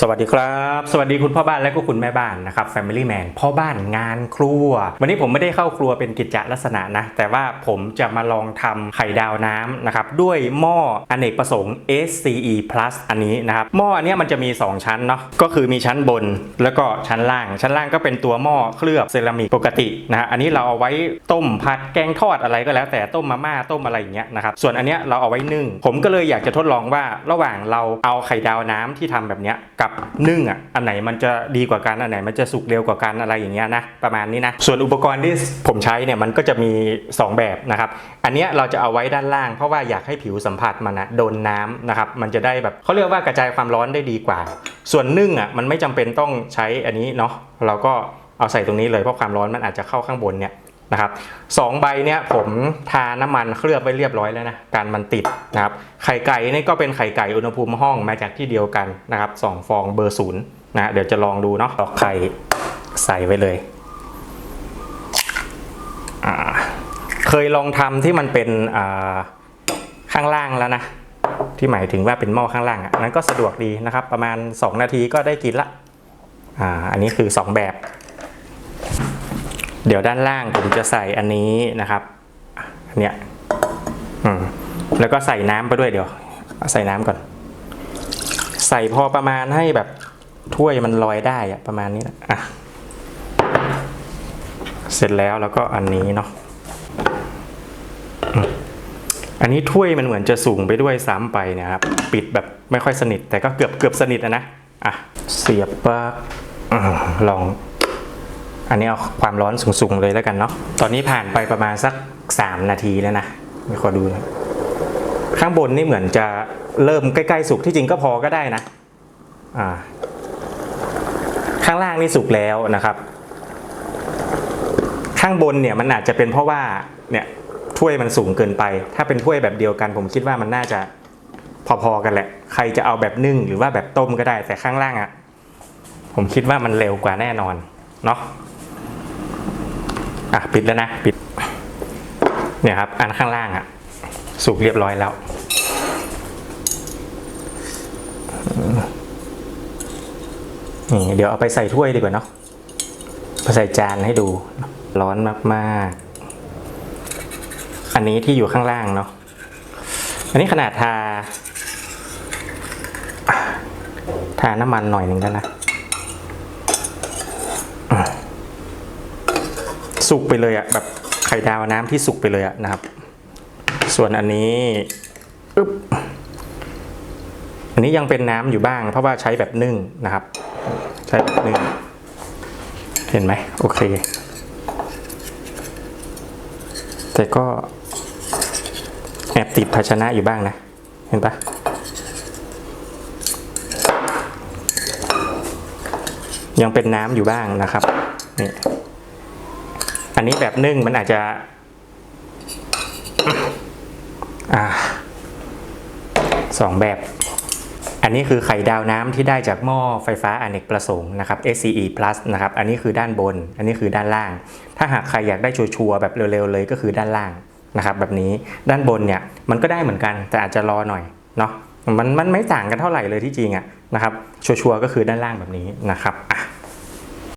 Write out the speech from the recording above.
สวัสดีครับ สวัสดีคุณพ่อบ้านและก็คุณแม่บ้านนะครับ Family Man พ่อบ้านงานครัว วันนี้ผมไม่ได้เข้าครัวเป็นกิจจลักษณะนะ แต่ว่าผมจะมาลองทำไข่ดาวน้ำนะครับ ด้วยหม้ออเนกประสงค์ SCE Plus อันนี้นะครับ หม้ออันนี้มันจะมี 2 ชั้นเนาะก็คือมีชั้นบนแล้วก็ชั้นล่าง ชั้นล่างก็เป็นตัวหม้อเคลือบเซรามิกปกตินะฮะอันนี้เราเอาไว้ต้มผัดแกงทอดอะไรก็แล้ว แต่ต้มมาม่าต้มอะไรอย่างเงี้ยนะครับส่วนอันเนี้ยเราเอาไว้นึ่ง ผมก็เลยอยากจะทดลองว่าระหว่างเราเอาไข่ดาวน้ำที่ทำแบบเนี้ยกับนึ่งอะอันไหนมันจะดีกว่ากันอันไหนมันจะสุกเร็วกว่ากันอะไรอย่างเงี้ยนะประมาณนี้นะส่วนอุปกรณ์ที่ผมใช้เนี่ยมันก็จะมี 2 แบบนะครับอันเนี้ยเราจะเอาไว้ด้านล่าง เพราะว่าอยากให้ผิวสัมผัสมันนะโดนน้ำนะครับมันจะได้แบบเขาเรียกว่ากระจายความร้อนได้ดีกว่า ส่วนนึ่งอะมันไม่จำเป็นต้องใช้อันนี้เนาะเราก็เอาใส่ตรงนี้เลยเพราะความร้อนมันอาจจะเข้าข้างบนเนี่ย นะครับสองใบเนี่ยผมทาน้ำมันเคลือบไว้เรียบร้อยแล้วนะการมันติดนะครับไข่ไก่นี่ก็เป็นไข่ไก่อุณหภูมิห้องมาจากที่เดียวกันนะครับสองฟองเบอร์ศูนย์นะเดี๋ยวจะลองดูเนาะตอกไข่ใส่ไว้เลยเคยลองทำที่มันเป็นข้างล่างแล้วนะที่หมายถึงว่าเป็นหม้อข้างล่างอะนั้นก็สะดวกดีนะครับ ประมาณ 2 นาทีก็ได้กินละอ่าอันนี้คือ 2 แบบ เดี๋ยวด้านล่างผมจะใส่อันนี้นะครับอันเนี้ยแล้วก็ใส่น้ำไปด้วยเดี๋ยว ใส่น้ำก่อน ใส่พอประมาณให้แบบถ้วยมันลอยได้อะประมาณนี้นะอะเสร็จแล้วแล้วก็อันนี้เนาะอันนี้ถ้วยมันเหมือนจะสูงไปด้วยซ้ำไปเนะครับ ปิดแบบไม่ค่อยสนิท แต่ก็เกือบเกือบสนิทอะนะอะเสียบปลั๊กอ่าลอง อันนี้เอาความร้อนสูงๆเลยแล้วกันเนาะ ตอนนี้ผ่านไปประมาณสัก 3 นาทีแล้วนะไม่ขอดูนะข้างบนนี่เหมือนจะเริ่มใกล้ๆสุกที่จริงก็พอก็ได้นะ อ่า ข้างล่างนี่สุกแล้วนะครับ ข้างบนเนี่ยมันอาจจะเป็นเพราะว่าเนี่ยถ้วยมันสูงเกินไป ถ้าเป็นถ้วยแบบเดียวกัน ผมคิดว่ามันน่าจะพอๆกันแหละ ใครจะเอาแบบนึ่งหรือว่าแบบต้มก็ได้ แต่ข้างล่างอะ่ะ ผมคิดว่ามันเร็วกว่าแน่นอน เนาะ อะปิดแล้วนะปิดเนี่ยครับ อันข้างล่างอะ่ะ สุกเรียบร้อยแล้ว นี่เดี๋ยวเอาไปใส่ถ้วยดีกว่าเนาะไปใส่จานให้ดู ร้อนมากๆ อันนี้ที่อยู่ข้างล่างเนาะ อันนี้ขนาดทา ทาน้ำมันหน่อยหนึ่งแล้วนะ สุกไปเลยอะแบบไข่ดาวน้ำที่สุกไปเลยอะนะครับ ส่วนอันนี้อึ๊บอันนี้ยังเป็นน้ำอยู่บ้าง เพราะว่าใช้แบบนึ่งนะครับ ใช้แบบนึ่งเห็นไหมโอเค แต่ก็แอบติดภาชนะอยู่บ้างนะ เห็นปะยังเป็นน้ำอยู่บ้างนะครับนี่ อันนี้แบบนึ่งมันอาจจะ อ่าสองแบบ อันนี้คือไข่ดาวน้ำที่ได้จากหม้อไฟฟ้าอเนกประสงค์นะครับ SCE Plus นะครับ อันนี้คือด้านบน อันนี้คือด้านล่าง ถ้าหากใครอยากได้ชัวร์ๆแบบเร็วๆเลยก็คือด้านล่างนะครับแบบนี้ด้านบนเนี่ยมันก็ได้เหมือนกันแต่อาจจะรอหน่อยเนาะมันมันไม่ต่างกันเท่าไหร่เลยที่จริงอะนะครับชัวร์ๆก็คือด้านล่างแบบนี้นะครับอะ